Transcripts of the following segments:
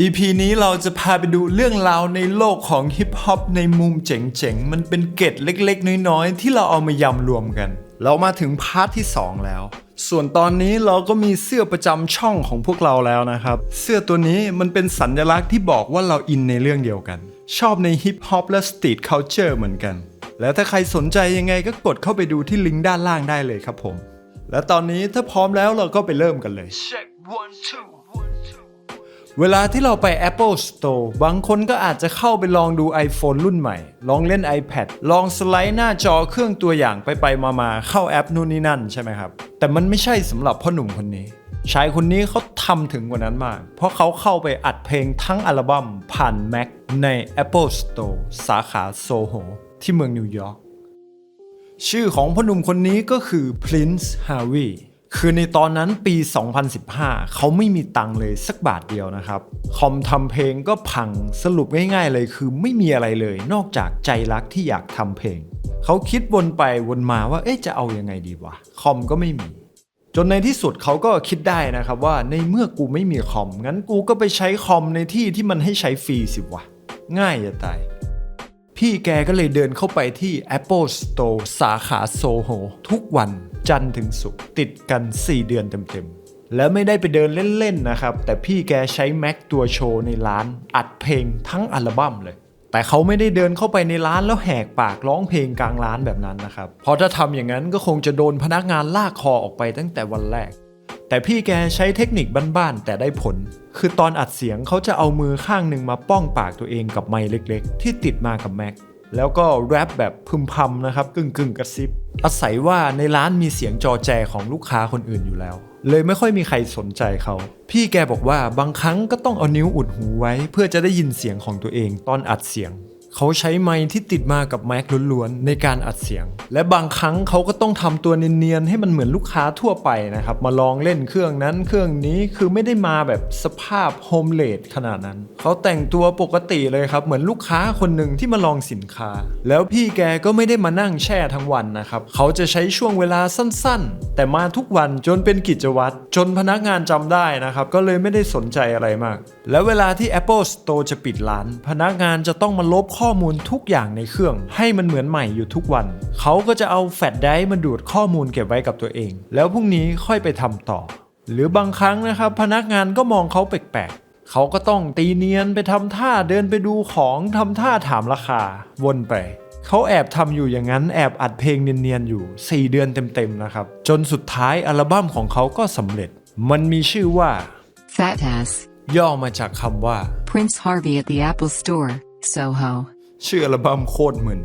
EP นี้เราจะพาไปดูเรื่องราวในโลกของฮิปฮอปในมุมเจ๋งๆ มันเป็นเกร็ดเล็กๆ น้อยๆ ที่เราเอามายำรวมกัน เรามาถึงพาร์ทที่ 2 แล้ว ส่วนตอนนี้เราก็มีเสื้อประจำช่องของพวกเราแล้วนะครับ เสื้อตัวนี้มันเป็นสัญลักษณ์ที่บอกว่าเราอินในเรื่องเดียวกัน ชอบในฮิปฮอปและสตรีทเค u เจอร์เหมือนกัน แล้วถ้าใครสนใจยังไงก็กดเข้าไปดูที่ลิงก์ด้านล่างได้เลยครับผม และตอนนี้ถ้าพร้อมแล้วเราก็ไปเริ่มกันเลย เวลาที่เราไป Apple Store บางคนก็อาจจะเข้าไปลองดู iPhone รุ่นใหม่ ลองเล่น iPad ลองสไลด์หน้าจอเครื่องตัวอย่างไปไปมามาเข้าแอปนู่นนี่นั่นใช่ไหมครับ แต่มันไม่ใช่สำหรับพ่อหนุ่มคนนี้ ชายคนนี้เขาทำถึงกว่านั้นมาก เพราะเขาเข้าไปอัดเพลงทั้งอัลบั้มผ่าน Mac ใน Apple Store สาขาโซโหที่เมืองนิวยอร์กชื่อของพ่อหนุ่มคนนี้ก็คือ Prince Harvey คือในตอนนั้นปี 2015 เขาไม่มีตังค์เลยสักบาทเดียวนะครับ คอมทำเพลงก็พังสรุปง่ายๆเลยคือไม่มีอะไรเลย นอกจากใจรักที่อยากทำเพลง เขาคิดวนไปวนมาว่าเอ๊ะจะเอายังไงดีวะ คอมก็ไม่มี จนในที่สุดเขาก็คิดได้นะครับว่าในเมื่อกูไม่มีคอม งั้นกูก็ไปใช้คอมในที่ที่มันให้ใช้ฟรีสิวะ ง่ายจะตายพี่แกก็เลยเดินเข้าไปที่ Apple Store สาขาโซโหทุกวัน จันทร์ถึงศุกร์ติดกัน 4 เดือนเต็มๆ แล้วไม่ได้ไปเดินเล่นๆนะครับ แต่พี่แกใช้ Mac ตัวโชว์ในร้านอัดเพลงทั้งอัลบั้มเลย แต่เขาไม่ได้เดินเข้าไปในร้านแล้วแหกปากร้องเพลงกลางร้านแบบนั้นนะครับ เพราะถ้าทำอย่างนั้นก็คงจะโดนพนักงานลากคอออกไปตั้งแต่วันแรก แต่พี่แกใช้เทคนิคบ้านๆแต่ได้ผล คือตอนอัดเสียงเขาจะเอามือข้างหนึ่งมาป้องปากตัวเองกับไมค์เล็ก ๆ ที่ติดมากับแม็ก แล้วก็แรปแบบพึมพำนะครับกึ่งกึ่งกระซิบ อาศัยว่าในร้านมีเสียงจอแจของลูกค้าคนอื่นอยู่แล้ว เลยไม่ค่อยมีใครสนใจเขา พี่แกบอกว่าบางครั้งก็ต้องเอานิ้วอุดหูไว้ เพื่อจะได้ยินเสียงของตัวเองตอนอัดเสียง เขาใช้ไมค์ที่ติดมากับแม็กล้วนๆในการอัดเสียง และบางครั้งเขาก็ต้องทำตัวเนียนๆให้มันเหมือนลูกค้าทั่วไปนะครับ มาลองเล่นเครื่องนั้นเครื่องนี้คือไม่ได้มาแบบสภาพโฮมเลดขนาดนั้น เขาแต่งตัวปกติเลยครับ เหมือนลูกค้าคนหนึ่งที่มาลองสินค้า แล้วพี่แกก็ไม่ได้มานั่งแช่ทั้งวันนะครับ เขาจะใช้ช่วงเวลาสั้นๆ แต่มาทุกวันจนเป็นกิจวัตรจนพนักงานจำได้นะครับ ก็เลยไม่ได้สนใจอะไรมาก แล้วเวลาที่ Apple Store จะปิดร้าน พนักงานจะต้องมาลบข้อมูลทุกอย่างในเครื่อง ให้มันเหมือนใหม่อยู่ทุกวัน เขาก็จะเอาแฟลชไดรฟ์มาดูดข้อมูลเก็บไว้กับตัวเอง แล้วพรุ่งนี้ค่อยไปทำต่อ หรือบางครั้งนะครับพนักงานก็มองเขาแปลกๆเขาก็ต้องตีเนียนไปทำท่าเดินไปดูของทำท่าถามราคา วนไปเขาแอบทำอยู่อย่างนั้นแอบอัดเพลงเนียนๆอยู่ 4 เดือนเต็มๆนะครับจนสุดท้ายอัลบั้มของเขาก็สำเร็จ มันมีชื่อว่า Fat Ass. ย่อมาจากคำว่า Prince Harvey at the Apple Store, Soho. ชื่ออัลบั้มโคตรมึน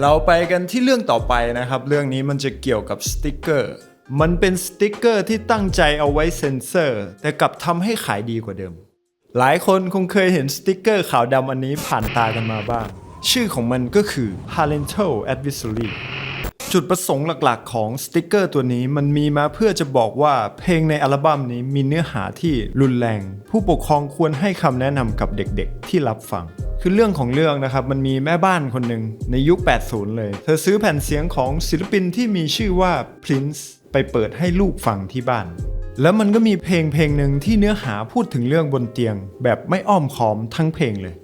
เราไปกันที่เรื่องต่อไปนะครับ เรื่องนี้มันจะเกี่ยวกับสติกเกอร์ มันเป็นสติกเกอร์ที่ตั้งใจเอาไว้เซ็นเซอร์ แต่กลับทำให้ขายดีกว่าเดิม หลายคนคงเคยเห็นสติกเกอร์ขาวดำอันนี้ผ่านตากันมาบ้าง ชื่อของมันก็คือ Parental Advisory จุดประสงค์หลักๆ ของสติกเกอร์ตัวนี้มันมีมาเพื่อจะบอกว่าเพลงในอัลบั้มนี้มีเนื้อหาที่รุนแรง ผู้ปกครองควรให้คำแนะนำกับเด็กๆ ที่รับฟัง คือเรื่องของเรื่องนะครับ มันมีแม่บ้านคนหนึ่งในยุค 80 เลย เธอซื้อแผ่นเสียงของศิลปินที่มีชื่อว่า Prince ไปเปิดให้ลูกฟังที่บ้าน แล้วมันก็มีเพลงเพลงหนึ่งที่เนื้อหาพูดถึงเรื่องบนเตียง แบบไม่อ้อมค้อมทั้งเพลงเลย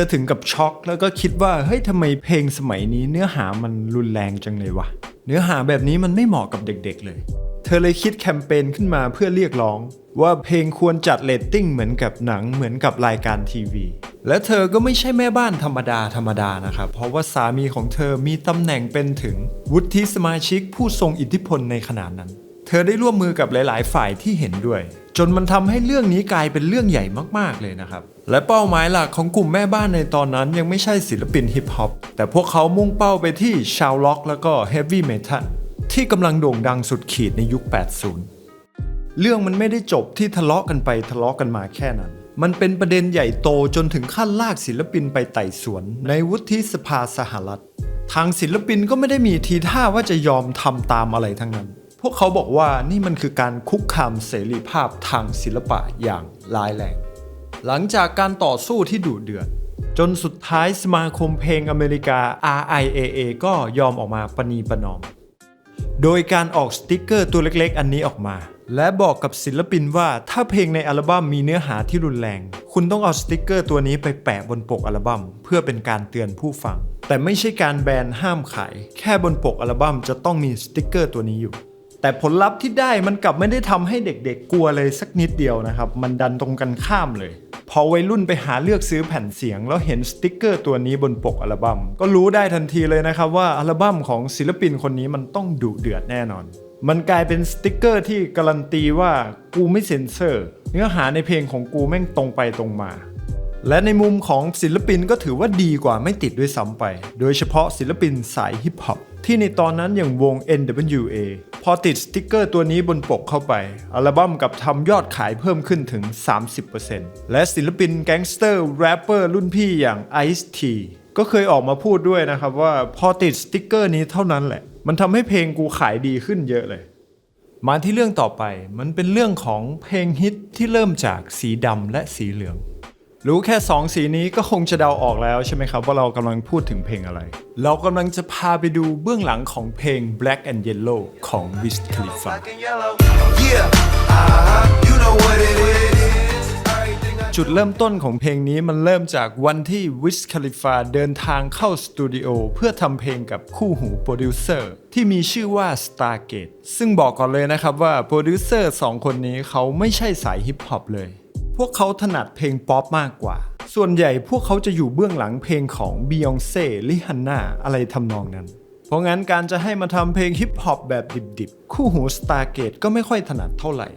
ธอถึงกับช็อกแล้วก็คิดว่าเฮ้ยทำไมเพลงสมัยนี้เนื้อหามันรุนแรงจังเลยวะ เนื้อหาแบบนี้มันไม่เหมาะกับเด็กๆเลย เธอเลยคิดแคมเปญขึ้นมาเพื่อเรียกร้อง ว่าเพลงควรจัดเรตติ้งเหมือนกับหนังเหมือนกับรายการทีวี และเธอก็ไม่ใช่แม่บ้านธรรมดาธรรมดานะครับ เพราะว่าสามีของเธอมีตำแหน่งเป็นถึง วุฒิสมาชิกผู้ทรงอิทธิพลในขณะนั้น เธอได้ร่วมมือกับหลาย ๆ ฝ่ายที่เห็นด้วย จนมันทำให้เรื่องนี้กลายเป็นเรื่องใหญ่มากๆเลยนะครับ และเป้าหมายหลักของกลุ่มแม่บ้านในตอนนั้นยังไม่ใช่ศิลปินฮิปฮอปแต่พวกเขามุ่งเป้าไปที่ชาวล็อกแล้วก็เฮฟวี่เมทัลที่กำลังโด่งดังสุดขีดในยุค 80 เรื่องมันไม่ได้จบที่ทะเลาะกันไปทะเลาะกันมาแค่นั้น มันเป็นประเด็นใหญ่โตจนถึงขั้นลากศิลปินไปไต่สวน ในวุฒิสภาสหรัฐ ทางศิลปินก็ไม่ได้มีทีท่าว่าจะยอมทำตามอะไรทั้งนั้น พวกเขาบอกว่านี่มันคือการคุกคามเสรีภาพทางศิลปะอย่างร้ายแรง หลังจากการต่อสู้ที่ดุเดือด จนสุดท้ายสมาคมเพลงอเมริกา RIAA ก็ยอมออกมาปณีประนอม โดยการออกสติกเกอร์ตัวเล็กๆ อันนี้ออกมา และบอกกับศิลปินว่าถ้าเพลงในอัลบั้มมีเนื้อหาที่รุนแรง คุณต้องเอาสติกเกอร์ตัวนี้ไปแปะบนปกอัลบั้มเพื่อเป็นการเตือนผู้ฟัง แต่ไม่ใช่การแบนห้ามขาย แค่บนปกอัลบั้มจะต้องมีสติกเกอร์ตัวนี้อยู่ แต่ผลลัพธ์ที่ได้มันกลับไม่ได้ทำให้เด็กๆกลัวเลยสักนิดเดียวนะครับ มันดันตรงกันข้ามเลย พอวัยรุ่นไปหาเลือกซื้อแผ่นเสียง แล้วเห็นสติ๊กเกอร์ตัวนี้บนปกอัลบั้มก็รู้ได้ทันทีเลยนะครับว่าอัลบั้มของศิลปินคนนี้มันต้องดุเดือดแน่นอน มันกลายเป็นสติ๊กเกอร์ที่การันตีว่ากูไม่เซ็นเซอร์ เนื้อหาในเพลงของกูแม่งตรงไปตรงมาและในมุมของศิลปินก็ถือว่าดีกว่าไม่ติดด้วยซ้ำไป โดยเฉพาะศิลปินสายฮิปฮอป ที่ในตอนนั้นอย่างวง NWA พอติดสติกเกอร์ตัวนี้บนปกเข้าไป อัลบั้มกับทำยอดขายเพิ่มขึ้นถึง 30%และศิลปินแก๊งสเตอร์แรปเปอร์รุ่นพี่อย่าง Ice-T ก็เคยออกมาพูดด้วยนะครับว่าพอติดสติกเกอร์นี้เท่านั้นแหละ มันทำให้เพลงกูขายดีขึ้นเยอะเลย มาที่เรื่องต่อไปมันเป็นเรื่องของเพลงฮิตที่เริ่มจากสีดำและสีเหลือง รู้แค่ 2 สีนี้ก็คงจะเดาออกแล้วใช่ไหมครับ ว่าเรากำลังพูดถึงเพลงอะไร เรากำลังจะพาไปดูเบื้องหลังของเพลง Black and Yellow ของ Wiz Khalifa black and yellow. Yeah, uh-huh, you know what it is. Everything I จุดเริ่มต้นของเพลงนี้มันเริ่มจากวันที่ Wiz Khalifa เดินทางเข้าสตูดิโอเพื่อทำเพลงกับคู่หูโปรดิวเซอร์ที่มีชื่อว่า Stargate ซึ่งบอกก่อนเลยนะครับว่าโปรดิวเซอร์สองคนนี้เขาไม่ใช่สายฮิปฮอปเลย พวกเขาถนัดเพลงป๊อปมากกว่า ส่วนใหญ่พวกเขาจะอยู่เบื้องหลังเพลงของ Beyoncé ลิฮันนาอะไรทำนองนั้น เพราะงั้นการจะให้มาทำเพลงฮิปฮอปแบบดิบๆ คู่หู Stargate ก็ไม่ค่อยถนัดเท่าไหร่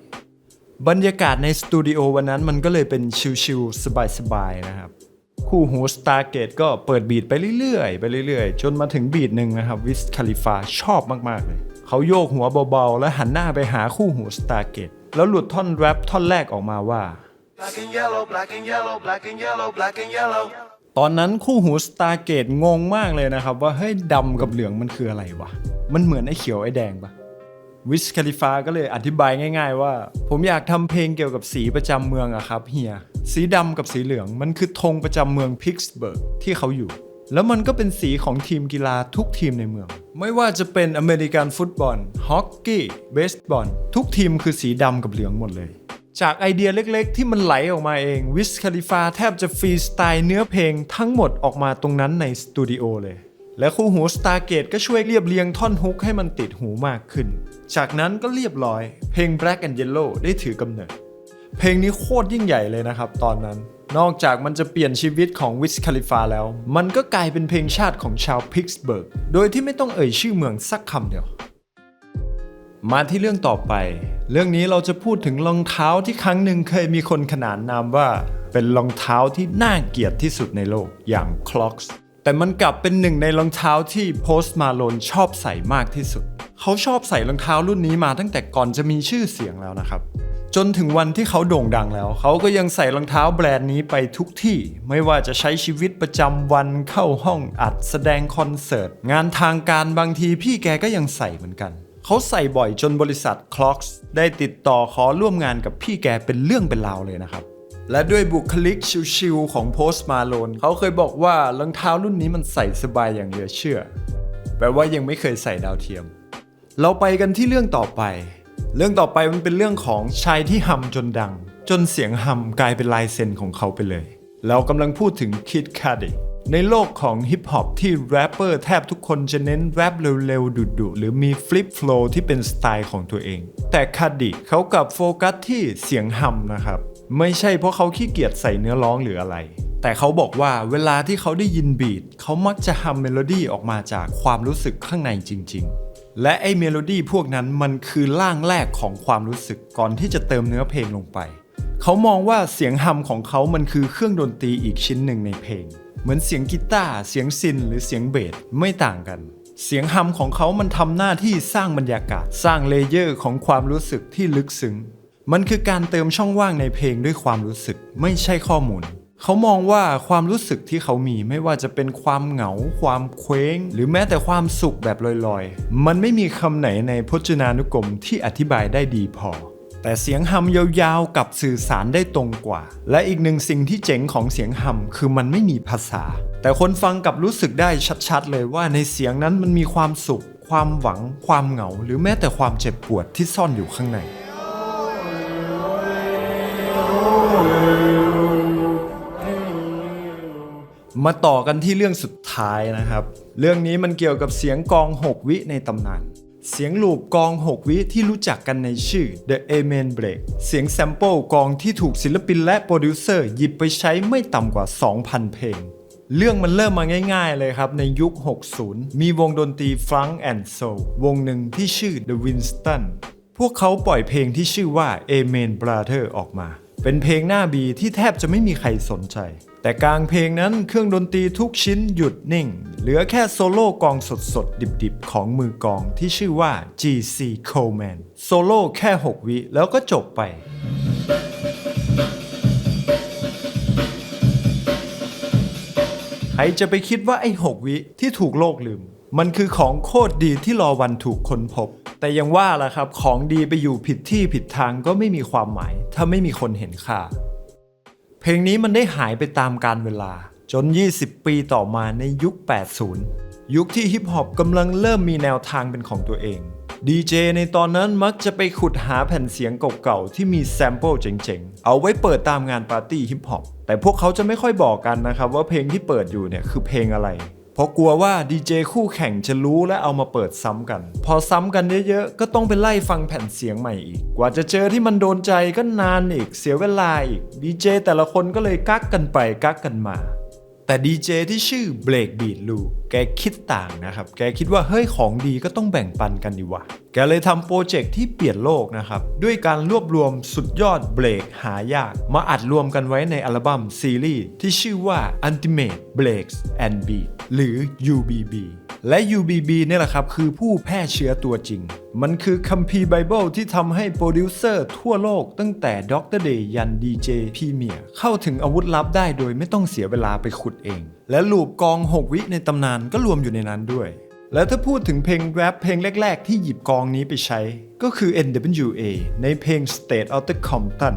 บรรยากาศในสตูดิโอวันนั้นมันก็เลยเป็นชิลๆสบายๆนะครับคู่หู Stargate ก็เปิดบีทไปเรื่อยๆ ไปเรื่อยๆ จนมาถึงบีทหนึ่งนะครับวิสคาลิฟาชอบมากๆเลย เขาโยกหัวเบาๆ และหันหน้าไปหาคู่หู Stargate แล้วหลุดท่อนแรปท่อนแรกออกมาว่า black and yellow, black and yellow, black and yellow, black and yellow. ตอนนั้นคู่หู Stargate งงมากเลยนะครับ ว่าเฮ้ยดำกับเหลืองมันคืออะไรวะ มันเหมือนไอ้เขียวไอ้แดงปะวิสคาลิฟาก็เลยอธิบายง่าย ๆ ว่า ผมอยากทำเพลงเกี่ยวกับสีประจำเมืองอะครับเฮียสีดำกับสีเหลืองมันคือธงประจำเมืองพิกส์เบิร์กที่เขาอยู่ แล้วมันก็เป็นสีของทีมกีฬาทุกทีมในเมือง ไม่ว่าจะเป็นอเมริกันฟุตบอลฮอกกี้เบสบอลทุกทีมคือสีดำกับเหลืองหมดเลย จากไอเดียเล็กๆ ที่มันไหลออกมาเองวิสคาลิฟาแทบจะฟรีสไตล์เนื้อเพลงทั้งหมดออกมาตรงนั้นในสตูดิโอเลย และคู่หู Stargate ก็ช่วยเรียบเรียงท่อนฮุกให้มันติดหูมากขึ้น จากนั้นก็เรียบร้อย เพลง Black and Yellow ได้ถือกำเนิด เพลงนี้โคตรยิ่งใหญ่เลยนะครับตอนนั้น นอกจากมันจะเปลี่ยนชีวิตของวิสคาลิฟาแล้ว มันก็กลายเป็นเพลงชาติของชาวพิกส์เบิร์กโดยที่ไม่ต้องเอ่ยชื่อเมืองสักคำเดียว มาที่เรื่องต่อไป เรื่องนี้เราจะพูดถึงรองเท้าที่ครั้งหนึ่งเคยมีคนขนานนามว่า เป็นรองเท้าที่น่าเกลียดที่สุดในโลกอย่าง Clocks แต่มันกลับเป็นหนึ่งในรองเท้าที่โพสต์มาโลนชอบใส่มากที่สุด เขาชอบใส่รองเท้ารุ่นนี้มาตั้งแต่ก่อนจะมีชื่อเสียงแล้วนะครับ จนถึงวันที่เขาโด่งดังแล้ว เขาก็ยังใส่รองเท้าแบรนด์นี้ไปทุกที่ ไม่ว่าจะใช้ชีวิตประจำวันเข้าห้องอัดแสดงคอนเสิร์ต งานทางการบางทีพี่แกก็ยังใส่เหมือนกัน เขาใส่บ่อยจนบริษัท Clocks ได้ติดต่อขอร่วมงานกับพี่แกเป็นเรื่องเป็นราวเลยนะครับ และด้วยบุคลิกชิลๆของโพสต์มาโลนเขาเคยบอกว่ารองเท้ารุ่นนี้มันใส่สบายอย่างเหลือเชื่อ แปลว่ายังไม่เคยใส่ดาวเทียม เราไปกันที่เรื่องต่อไป เรื่องต่อไปมันเป็นเรื่องของชายที่ฮัมจนดัง จนเสียงฮัมกลายเป็นลายเซ็นของเขาไปเลย เรากำลังพูดถึงคิดคาดิ ในโลกของฮิปฮอปที่แรปเปอร์แทบทุกคนจะเน้นแรปเร็วๆ ดุๆ หรือมีฟลิปโฟลที่เป็นสไตล์ของตัวเอง แต่คาดิเขากลับโฟกัสที่เสียงฮัมนะครับ ไม่ใช่เพราะเขาขี้เกียจใส่เนื้อร้องหรืออะไร แต่เขาบอกว่าเวลาที่เขาได้ยินบีทเขามักจะฮัมเมโลดี้ออกมาจากความรู้สึกข้างในจริง ๆและไอเมโลดี้พวกนั้นมันคือร่างแรกของความรู้สึกก่อนที่จะเติมเนื้อเพลงลงไป เขามองว่าเสียงฮัมของเขามันคือเครื่องดนตรีอีกชิ้นหนึ่งในเพลง เหมือนเสียงกีตาร์เสียงซินหรือเสียงเบสไม่ต่างกัน เสียงฮัมของเขามันทำหน้าที่สร้างบรรยากาศ สร้างเลเยอร์ของความรู้สึกที่ลึกซึ้งมันคือการเติมช่องว่างในเพลงด้วยความรู้สึกไม่ใช่ข้อมูล เขามองว่าความรู้สึกที่เขามีไม่ว่าจะเป็นความเหงา ความเคว้ง หรือแม้แต่ความสุขแบบลอยๆ มันไม่มีคำไหนในพจนานุกรมที่อธิบายได้ดีพอ แต่เสียงฮัมยาวๆกับสื่อสารได้ตรงกว่า และอีกหนึ่งสิ่งที่เจ๋งของเสียงฮัมคือมันไม่มีภาษา แต่คนฟังกับรู้สึกได้ชัดๆ เลยว่าในเสียงนั้นมันมีความสุข ความหวัง ความเหงา หรือแม้แต่ความเจ็บปวดที่ซ่อนอยู่ข้างในมาต่อกันที่เรื่องสุดท้ายนะครับ เรื่องนี้มันเกี่ยวกับเสียงกองหกวิในตำนาน เสียงลูปกอง 6 วิที่รู้จักกันในชื่อ The Amen Break เสียงแซมเปิลกองที่ถูกศิลปินและโปรดิวเซอร์หยิบไปใช้ไม่ต่ำกว่า 2,000 เพลง เรื่องมันเริ่มมาง่าย ๆ เลยครับ ในยุค 60 มีวงดนตรีฟรังแอนด์โซวงหนึ่งที่ชื่อ The Winston พวกเขาปล่อยเพลงที่ชื่อว่า Amen Brother ออกมา เป็นเพลงหน้าบีที่แทบจะไม่มีใครสนใจ แต่กลางเพลงนั้นเครื่องดนตรีทุกชิ้นหยุดนิ่ง เหลือแค่โซโล่กองสดๆ ดิบๆ ของมือกองที่ชื่อว่า GC Coleman โซโล่แค่ 6 วิแล้วก็จบไปใครจะไปคิดว่าไอ้6วิที่ถูกโลกลืม มันคือของโคตรดีที่รอวันถูกค้นพบ แต่ยังว่าล่ะครับ ของดีไปอยู่ผิดที่ผิดทางก็ไม่มีความหมาย ถ้าไม่มีคนเห็นค่า เพลงนี้มันได้หายไปตามกาลเวลา จน 20 ปีต่อมาในยุค 80 ยุคที่ฮิปฮอปกำลังเริ่มมีแนวทางเป็นของตัวเอง ดีเจในตอนนั้นมักจะไปขุดหาแผ่นเสียงเก่าๆ ที่มีแซมเปิลเจ๋งๆ เอาไว้เปิดตามงานปาร์ตี้ฮิปฮอป แต่พวกเขาจะไม่ค่อยบอกกันนะครับว่าเพลงที่เปิดอยู่เนี่ยคือเพลงอะไร เพราะกลัวว่าดีเจคู่แข่งจะรู้และเอามาเปิดซ้ำกัน พอซ้ำกันเยอะๆ ก็ต้องไปไล่ฟังแผ่นเสียงใหม่อีก กว่าจะเจอที่มันโดนใจก็นานอีกเสียเวลาอีกดีเจแต่ละคนก็เลยกักกันไปกักกันมา แต่ดีเจที่ชื่อเบรกบีดลูแกคิดต่างนะครับ แกคิดว่าเฮ้ยของดีก็ต้องแบ่งปันกันดีวะแกเลยทำโปรเจกต์ที่เปลี่ยนโลกนะครับ ด้วยการรวบรวมสุดยอดเบรกหายาก มาอัดรวมกันไว้ในอัลบั้มซีรีส์ที่ชื่อว่า Ultimate Breaks and Beat หรือ UBB และ UBB เนี่ยแหละครับคือผู้แพร่เชื้อตัวจริง มันคือคัมภีร์ไบเบิลที่ทำให้โปรดิวเซอร์ทั่วโลกตั้งแต่ด็อกเตอร์เดย์ยันดีเจพีเมียเข้าถึงอาวุธลับได้โดยไม่ต้องเสียเวลาไปขุดเอง และลูปกอง 6 วิในตำนานก็รวมอยู่ในนั้นด้วย และถ้าพูดถึงเพลงแรปเพลงแรก ๆ ที่หยิบกองนี้ไปใช้ ก็คือ NWA ในเพลง State of the Compton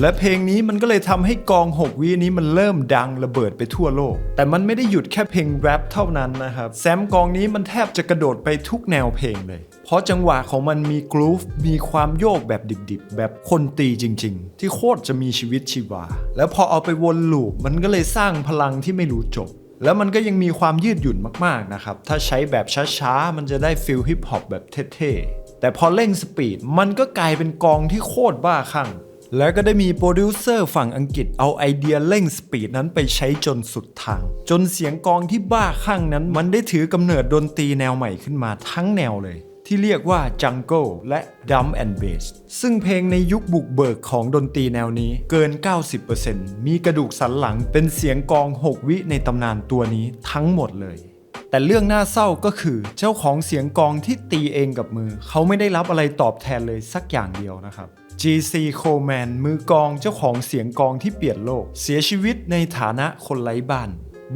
และเพลงนี้มันก็เลยทำให้กอง 6 วินี้มันเริ่มดังระเบิดไปทั่วโลก แต่มันไม่ได้หยุดแค่เพลงแรปเท่านั้นนะครับ แซมกองนี้มันแทบจะกระโดดไปทุกแนวเพลงเลย เพราะจังหวะของมันมีกรูฟมีความโยกแบบดิบๆ แบบคนตีจริงๆ ที่โคตรจะมีชีวิตชีวา แล้วพอเอาไปวนลูปมันก็เลยสร้างพลังที่ไม่รู้จบแล้วมันก็ยังมีความยืดหยุ่นมาก ๆ นะครับ ถ้าใช้แบบช้า ๆ มันจะได้ฟิลฮิปฮอปแบบเท่ ๆ แต่พอเร่งสปีด มันก็กลายเป็นกองที่โคตรบ้าคลั่ง แล้วก็ได้มีโปรดิวเซอร์ฝั่งอังกฤษเอาไอเดียเร่งสปีดนั้นไปใช้จนสุดทาง จนเสียงกองที่บ้าคลั่งนั้น มันได้ถือกำเนิดดนตรีแนวใหม่ขึ้นมาทั้งแนวเลย ที่เรียกว่า Jungle และ Drum and Bass ซึ่งเพลงในยุคบุกเบิกของดนตรีแนวนี้เกิน 90%มีกระดูกสันหลังเป็นเสียงกอง 6 วิในตำนานตัวนี้ทั้งหมดเลยแต่เรื่องน่าเศร้าก็คือเจ้าของเสียงกองที่ตีเองกับมือ เขาไม่ได้รับอะไรตอบแทนเลยสักอย่างเดียวนะครับ GC Coleman มือกองเจ้าของเสียงกองที่เปลี่ยนโลก เสียชีวิตในฐานะคนไร้บ้าน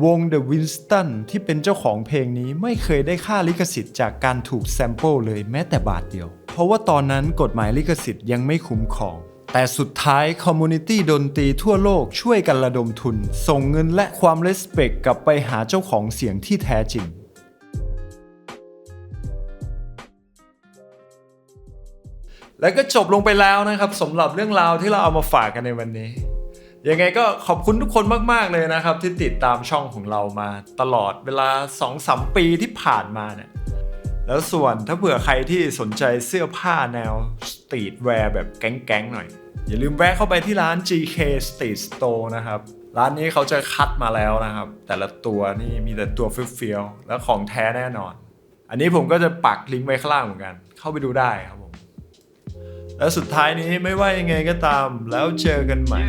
วง The Winston ที่เป็นเจ้าของเพลงนี้ไม่เคยได้ค่าลิขสิทธิ์จากการถูกแซมเปิลเลยแม้แต่บาทเดียว เพราะว่าตอนนั้นกฎหมายลิขสิทธิ์ยังไม่คุ้มครอง แต่สุดท้ายคอมมูนิตี้ดนตรีทั่วโลกช่วยกันระดมทุน ส่งเงินและความเลสเปกกลับไปหาเจ้าของเสียงที่แท้จริง แล้วก็จบลงไปแล้วนะครับสำหรับเรื่องราวที่เราเอามาฝากกันในวันนี้ ยังไงก็ขอบคุณทุกคนมาก ๆ เลยนะครับ ที่ติดตามช่องของเรามาตลอดเวลา 2-3 ปีที่ผ่านมาเนี่ยแล้วส่วนถ้าเผื่อใครที่สนใจเสื้อผ้าแนวสตรีทแวร์แบบแก๊งๆหน่อย อย่าลืมแวะเข้าไปที่ร้าน GK Street Store นะครับ ร้านนี้เขาจะคัดมาแล้วนะครับ แต่ละตัวนี่มีแต่ตัวเฟี้ยวๆแล้วของแท้แน่นอน อันนี้ผมก็จะปักลิงก์ไว้ข้างล่างเหมือนกัน เข้าไปดูได้ครับผม และสุดท้ายนี้ไม่ว่ายังไงก็ตามแล้วเจอกันใหม่